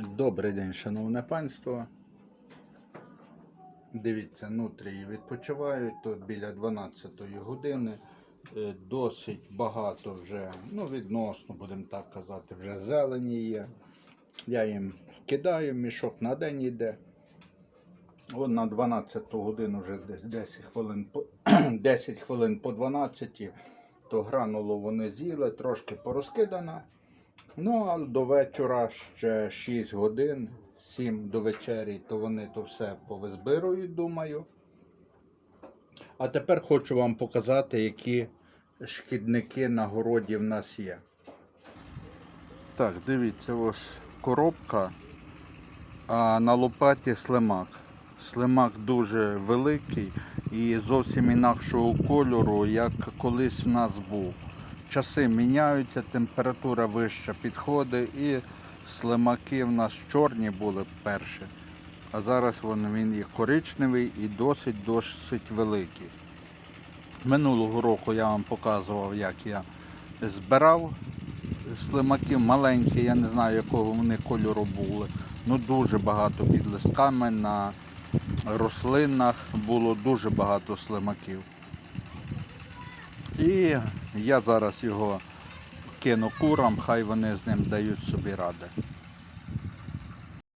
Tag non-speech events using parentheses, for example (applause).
Добрий день, шановне панство. Дивіться, нутрії відпочивають тут біля 12 години. Е, Досить багато вже, ну відносно, будемо так казати, вже зелені є. Я їм кидаю, мішок на день йде. От на 12 годину вже десь 10 хвилин по, (clears throat) 10 хвилин по 12, то гранулу вони з'їли, трошки порозкидана. Ну, а до вечора ще 6 годин, 7 до вечері, то вони то все повизбирують, думаю. А тепер хочу вам показати, які шкідники на городі в нас є. Так, дивіться, ось коробка, а на лопаті слимак. Слимак дуже великий і зовсім інакшого кольору, як колись в нас був. Часи міняються, температура вища підходить і слимаки в нас чорні були перші. А зараз він, він є коричневий і досить досить великий. Минулого року я вам показував, як я збирав слимаків маленькі, я не знаю, якого вони кольору були. Ну дуже багато під листками на рослинах було дуже багато слимаків. І я зараз його кину курам, хай вони з ним дають собі ради.